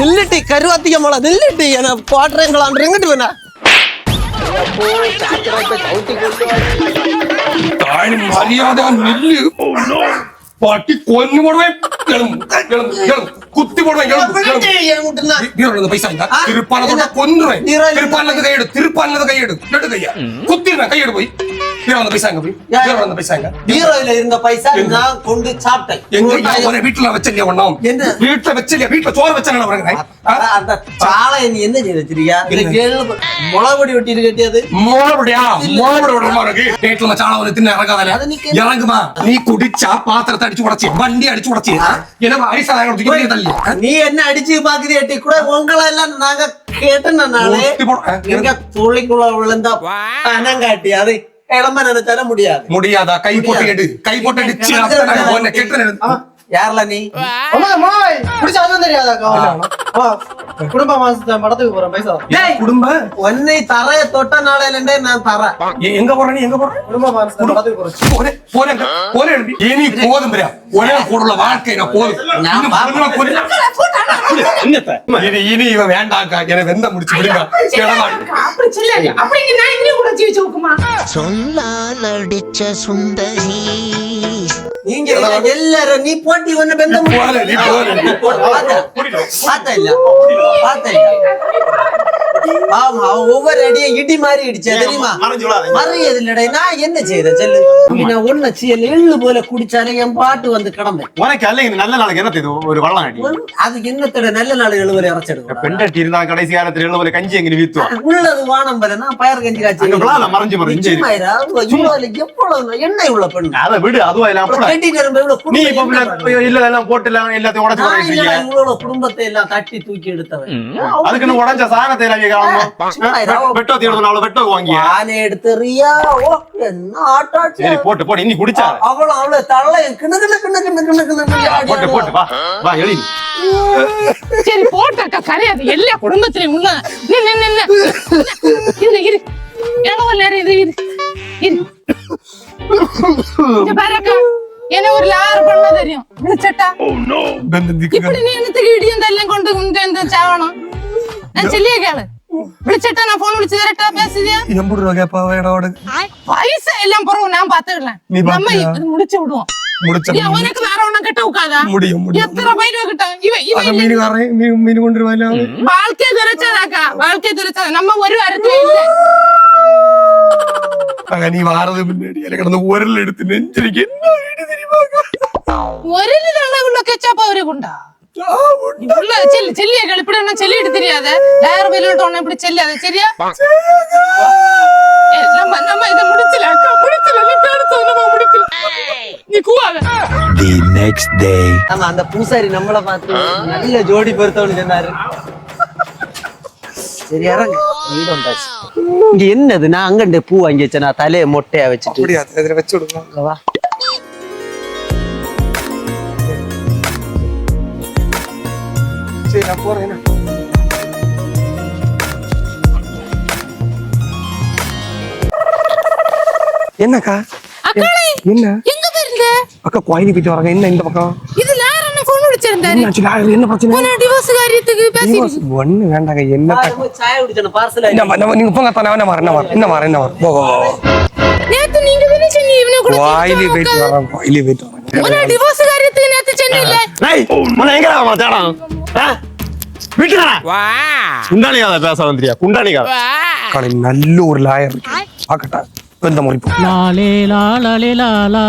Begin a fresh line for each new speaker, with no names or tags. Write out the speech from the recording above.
நில்லுட்டி கருவாத்திக மலை நில்லுட்டி என பாட்டுறேங்களான் இங்கிட்டு வேணா.
மரியாதை நில்லு. பாட்டி கொன்னு போடுவேன் குத்தி போடுவேன் பைசா திருப்பாலத்தோட கொன்றுவேன். திருப்பாலத்து கையெடு திருப்பாலத்து கையெடு. கையா. குத்திடுறேன் கையெடு போய். பீரோ அந்த பைசாங்க போய். பீரோ அந்த பைசாங்க
பீரோல இருந்த பைசா நான் கொண்டு சாப்பிட்டேன்.
எங்க ஒரு வீட்டுல வச்சலையா ஒண்ணும்
என்ன?
வீட்டுல வச்சலையா வீட்டுல சோறு வச்சல
வரங்க அந்த சாலை நீ என்ன செய்ய வச்சிருக்கியா? முளபடி ஒட்டி இருக்கட்டியது
முளபடியா முளபடி விடுறமா இருக்கு
வீட்டுல சாலை
ஒரு தின்ன இறங்காதல இறங்குமா? நீ குடிச்சா பாத்திரத்தை அடிச்சு உடச்சி வண்டி அடிச்சு உடச்சி.
நீ என்ன அடிச்சு பாக்குறியாட்டி கூட உங்களை எல்லாம் நாங்க கேட்டனாலே எங்க விழுந்தா பணம் காட்டியாது அது இளம்ப நினைச்சால முடியாது.
முடியாதா? கை போட்டு எடு. கை போட்டு அடிச்சு கெட்டு
யார்ல நீ?
அம்மா குடும்ப மாசத்தை மடத்துக்கு போறேன் பைசா
டேய்,
குடும்ப?
உன்னை தரைய தொட்ட நாளையில நான் தரேன்.
எங்க போற நீ? எங்க போற?
குடும்ப மாசத்தை மடத்துக்கு போறேன்
அங்க. போரே எழுப்பி இனி போதும் பிரியா. ஒரே கூடுள்ள வாழ்க்கை நான் போதும். இனி இனி இவன் வேண்டாக்கா வெந்த முடிச்சு விடுங்க
அடிச்ச சுந்தரி.
நீங்க எல்லாரும் நீ போட்டி ஒண்ணு பெந்த
போல நீ போல நீ
பார்த்த இல்ல பார்த்த இல்ல. ஆமா ஒவ்வொரு அடியும் இடி மாதிரி இடிச்சா தெரியுமா? மறியது இல்லடா நான் என்ன செய்யறேன் செல்லு? நான் ஒண்ணு செய்யல எள்ளு போல குடிச்சாலே என் பாட்டு வந்து கிடந்தேன்.
உனக்கு அல்ல நல்ல நாளைக்கு என்ன இது? ஒரு வள்ளம் அடி.
அதுக்கு என்னத்தோட நல்ல நாள் எழுவரை இறச்சிடுவேன்
பெண்டட்டி இருந்தா கடைசி காலத்துல போல கஞ்சி எங்க வீத்துவோம்
உள்ளது வானம் பாரு நான் பயர் கஞ்சி காய்ச்சி
மறைஞ்சு மறைஞ்சு
இவ்வளவு எவ்வளவு எண்ணெய் உள்ள பெண்ணு?
அதை விடு எல்லாம்
அப்புறம் கட்டிட்டு இருந்த இவ்வளவு
நீ
குடும்பம்
இப்ப
என்ன
பிள்ளை- இல்ல எல்லாம் போட்டு எல்லாம் எல்லாத்தையும் உடச்சு
நான்
உடைச்சிருக்கீங்க
இல்லடா, இவ்வளவு குடும்பத்தை எல்லாம் தட்டி தூக்கி எடுத்தவன்.
அதுக்கு நீ உடஞ்ச சாணத்தை எல்லாம்
சும்மா இரு.
வெட்டோ தேடணும் அவ்வளவு வெட்டோ வாங்கிய?
ஆனை எடுத்துறியா ஓ என்ன ஆட்டாச்சு?
சரி போட்டு போட்டு இன்னி குடிச்சா?
அவள அவள தள்ள கிணு கிணு கிணு கிணு கிணு கிணு கிணு ஆடி
போட்டு போட்டு
ஆடுவா.
வா வா எழுதி
சரி போட்டாக்கா கரையாது எல்லா குடும்பத்திலையும் உள்ள. நின்னு நின்னு இரு இரு. எவ்வளவு நேரம் இது இரு. இரு. இங்க பாருக்கா என்ன എന്നെ ഒരു ആറ് പെണ്ണ തരും. വിളിച്ചട്ടാ. ഇപ്പടി നീ എന്നത്തേക്ക് കൊണ്ട് ചാവണം? ഞാൻ ചെല്ലിയേക്കാണ് വിളിച്ചട്ടാ ഞാൻ ഫോൺ വിളിച്ചു തരട്ടാ
പൈസ എല്ലാം പുറവും ഞാൻ
പാത്തുകളാണ് മുടിച്ചു വിടുവോ? എത്ര ഒരു
കിടന്ന്
ഉരലെടുത്ത്
നെഞ്ചിരിക്കും
இதை முடிச்சல அக்கா முடிச்சல நீ பேடுத்த நம்ம முடிக்கல நீ கூவாத.
தி நெக்ஸ்ட் டே
ஆமா அந்த பூசாரி நம்மள பார்த்து நல்ல ஜோடி பொருத்தவனு சொன்னாரு. சரி இறங்கு. வீடு வந்தாச்சு இங்க என்னது? நான் அங்கண்டு பூ வாங்கி வச்சேன். நான் தலையை மொட்டையா வச்சுட்டு.
வச்சு விடுங்க
வா.
நான் போகிறேன் என்ன
என்னக்கா
என்ன?
எங்க போயிருந்த?
அக்கா கோயிலுக்கு போயிட்டு வராங்க. என்ன இந்த பக்கம்?
இது யார் என்ன
ஃபோன் அடிச்சிருந்தாரு? என்ன பிரச்சனை?
போன
வீட்டுல குண்டாணி கதை பேச வந்துறியா குண்டாணி கதை
காலை நல்ல ஒரு லாயர் பாக்கட்டா
லாலே லாலே லாலா